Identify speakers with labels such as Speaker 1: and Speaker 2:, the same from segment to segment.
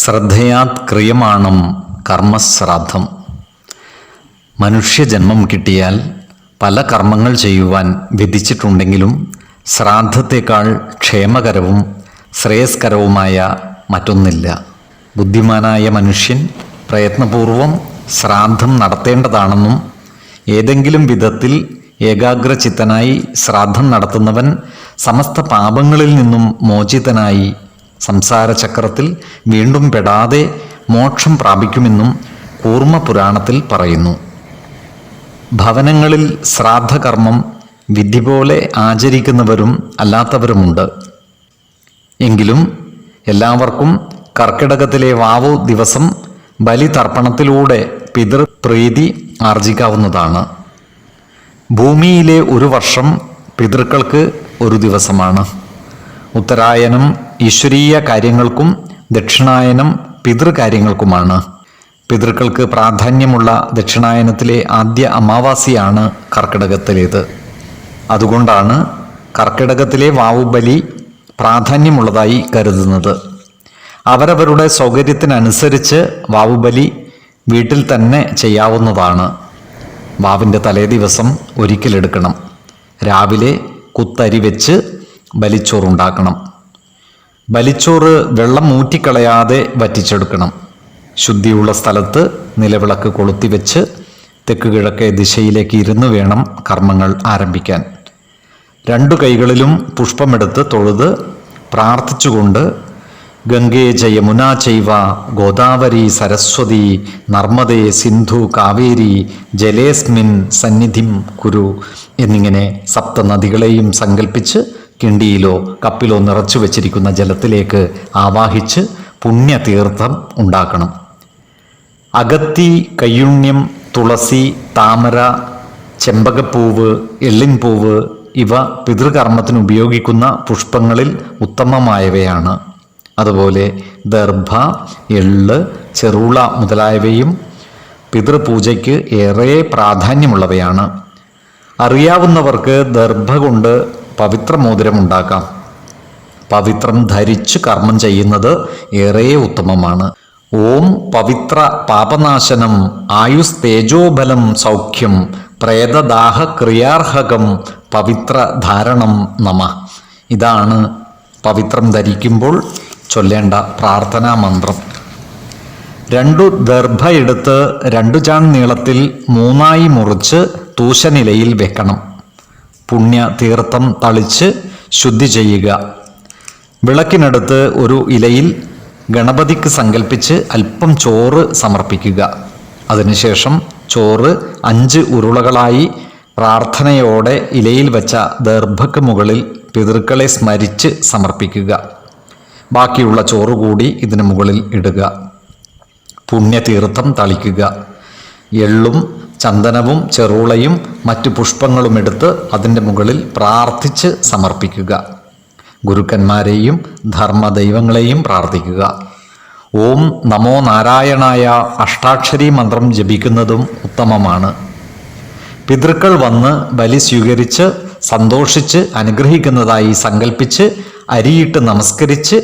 Speaker 1: ശ്രദ്ധയാത് ക്രിയമാണം കർമ്മശ്രാദ്ധം. മനുഷ്യജന്മം കിട്ടിയാൽ പല കർമ്മങ്ങൾ ചെയ്യുവാൻ വിധിച്ചിട്ടുണ്ടെങ്കിലും ശ്രാദ്ധത്തേക്കാൾ ക്ഷേമകരവും ശ്രേയസ്കരവുമായ മറ്റൊന്നില്ല. ബുദ്ധിമാനായ മനുഷ്യൻ പ്രയത്നപൂർവം ശ്രാദ്ധം നടത്തേണ്ടതാണെന്നും ഏതെങ്കിലും വിധത്തിൽ ഏകാഗ്രചിത്തനായി ശ്രാദ്ധം നടത്തുന്നവൻ സമസ്ത പാപങ്ങളിൽ നിന്നും മോചിതനായി സംസാരചക്രത്തിൽ വീണ്ടും പെടാതെ മോക്ഷം പ്രാപിക്കുമെന്നും കൂർമ്മ പുരാണത്തിൽ പറയുന്നു. ഭവനങ്ങളിൽ ശ്രാദ്ധകർമ്മം വിധി പോലെ ആചരിക്കുന്നവരും അല്ലാത്തവരുമുണ്ട്. എങ്കിലും എല്ലാവർക്കും കർക്കിടകത്തിലെ വാവു ദിവസം ബലിതർപ്പണത്തിലൂടെ പിതൃപ്രീതി ആർജിക്കാവുന്നതാണ്. ഭൂമിയിലെ ഒരു വർഷം പിതൃക്കൾക്ക് ഒരു ദിവസമാണ്. ഉത്തരായനം ഈശ്വരീയ കാര്യങ്ങൾക്കും ദക്ഷിണായനം പിതൃകാര്യങ്ങൾക്കുമാണ്. പിതൃക്കൾക്ക് പ്രാധാന്യമുള്ള ദക്ഷിണായനത്തിലെ ആദ്യ അമാവാസിയാണ് കർക്കിടകത്തിലേത്. അതുകൊണ്ടാണ് കർക്കിടകത്തിലെ വാവുബലി പ്രാധാന്യമുള്ളതായി കരുതുന്നത്. അവരവരുടെ സൗകര്യത്തിനനുസരിച്ച് വാവുബലി വീട്ടിൽ തന്നെ ചെയ്യാവുന്നതാണ്. വാവിന്റെ തലേ ദിവസം ഒരിക്കലെടുക്കണം. രാവിലെ കുത്തരി വെച്ച് ബലിച്ചോറുണ്ടാക്കണം. ബലിച്ചോറ് വെള്ളം ഊറ്റിക്കളയാതെ വറ്റിച്ചെടുക്കണം. ശുദ്ധിയുള്ള സ്ഥലത്ത് നിലവിളക്ക് കൊളുത്തിവെച്ച് തെക്ക് കിഴക്കേ ദിശയിലേക്ക് ഇരുന്ന് വേണം കർമ്മങ്ങൾ ആരംഭിക്കാൻ. രണ്ടു കൈകളിലും പുഷ്പമെടുത്ത് തൊഴുത് പ്രാർത്ഥിച്ചുകൊണ്ട് ഗംഗേ ജയമുന ചൈവ ഗോദാവരി സരസ്വതി നർമ്മദേ സിന്ധു കാവേരി ജലേസ്മിൻ സന്നിധിം കുരു എന്നിങ്ങനെ സപ്തനദികളെയും സങ്കല്പിച്ച് കിണ്ടിയിലോ കപ്പിലോ നിറച്ചു വച്ചിരിക്കുന്ന ജലത്തിലേക്ക് ആവാഹിച്ച് പുണ്യതീർത്ഥം ഉണ്ടാക്കണം. അഗത്തി കയ്യുണ്യം തുളസി താമര ചെമ്പകപ്പൂവ് എള്ളിൻപൂവ് ഇവ പിതൃകർമ്മത്തിന് ഉപയോഗിക്കുന്ന പുഷ്പങ്ങളിൽ ഉത്തമമായവയാണ്. അതുപോലെ ദർഭ എള്ള് ചെറുള മുതലായവയും പിതൃപൂജയ്ക്ക് ഏറെ പ്രാധാന്യമുള്ളവയാണ്. അറിയാവുന്നവർക്ക് ദർഭ കൊണ്ട് പവിത്രമോതിരം ഉണ്ടാക്കാം. പവിത്രം ധരിച്ച് കർമ്മം ചെയ്യുന്നത് ഏറെ ഉത്തമമാണ്. ഓം പവിത്ര പാപനാശനം ആയുസ് തേജോബലം സൗഖ്യം പ്രേതദാഹ ക്രിയാർഹകം പവിത്ര ധാരണം നമ. ഇതാണ് പവിത്രം ധരിക്കുമ്പോൾ ചൊല്ലേണ്ട പ്രാർത്ഥനാ മന്ത്രം. രണ്ടു ദർഭ എടുത്ത് രണ്ടു ചാൺ നീളത്തിൽ മൂന്നായി മുറിച്ച് തൂശനിലയിൽ വെക്കണം. പുണ്യ തീർത്ഥം തളിച്ച് ശുദ്ധി ചെയ്യുക. വിളക്കിനടുത്ത് ഒരു ഇലയിൽ ഗണപതിക്ക് സങ്കല്പിച്ച് അല്പം ചോറ് സമർപ്പിക്കുക. അതിനുശേഷം ചോറ് അഞ്ച് ഉരുളകളായി പ്രാർത്ഥനയോടെ ഇലയിൽ വച്ച ദർഭക്ക് മുകളിൽ പിതൃക്കളെ സ്മരിച്ച് സമർപ്പിക്കുക. ബാക്കിയുള്ള ചോറ് കൂടി ഇതിനു മുകളിൽ ഇടുക. പുണ്യതീർത്ഥം തളിക്കുക. എള്ളും ചന്ദനവും ചെറുളയും മറ്റു പുഷ്പങ്ങളും എടുത്ത് അതിന്റെ മുകളിൽ പ്രാർത്ഥിച്ച് സമർപ്പിക്കുക. ഗുരുക്കന്മാരെയും ധർമ്മദൈവങ്ങളെയും പ്രാർത്ഥിക്കുക. ഓം നമോ നാരായണായ അഷ്ടാക്ഷരി മന്ത്രം ജപിക്കുന്നതും ഉത്തമമാണ്. പിതൃക്കൾ വന്ന് ബലി സ്വീകരിച്ച് സന്തോഷിച്ച് അനുഗ്രഹിക്കുന്നതായി സങ്കല്പിച്ച് അരിയിട്ട് നമസ്കരിച്ച്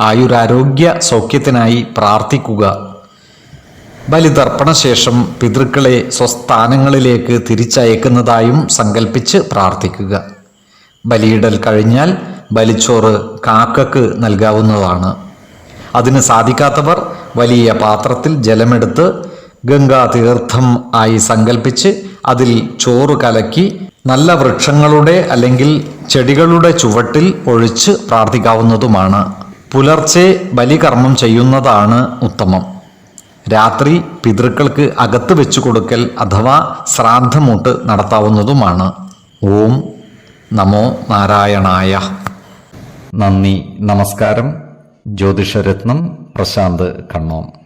Speaker 1: ആയുരാരോഗ്യ സൗഖ്യത്തിനായി പ്രാർത്ഥിക്കുക. ബലിതർപ്പണശേഷം പിതൃക്കളെ സ്വസ്ഥാനങ്ങളിലേക്ക് തിരിച്ചയക്കുന്നതായും സങ്കല്പിച്ച് പ്രാർത്ഥിക്കുക. ബലിയിടൽ കഴിഞ്ഞാൽ ബലിച്ചോറ് കാക്കക്ക് നൽകാവുന്നതാണ്. അതിന് സാധിക്കാത്തവർ വലിയ പാത്രത്തിൽ ജലമെടുത്ത് ഗംഗാ തീർത്ഥം ആയി സങ്കല്പിച്ച് അതിൽ ചോറ് കലക്കി നല്ല വൃക്ഷങ്ങളുടെ അല്ലെങ്കിൽ ചെടികളുടെ ചുവട്ടിൽ ഒഴിച്ച് പ്രാർത്ഥിക്കാവുന്നതുമാണ്. പുലർച്ചെ ബലികർമ്മം ചെയ്യുന്നതാണ് ഉത്തമം. രാത്രി പിതൃക്കൾക്ക് അകത്ത് വെച്ചു കൊടുക്കൽ അഥവാ ശ്രാദ്ധമൂട്ട് നടത്താവുന്നതുമാണ്. ഓം നമോ നാരായണായ. നന്ദി നമസ്കാരം.
Speaker 2: ജ്യോതിഷരത്നം പ്രശാന്ത് കണ്ണോം.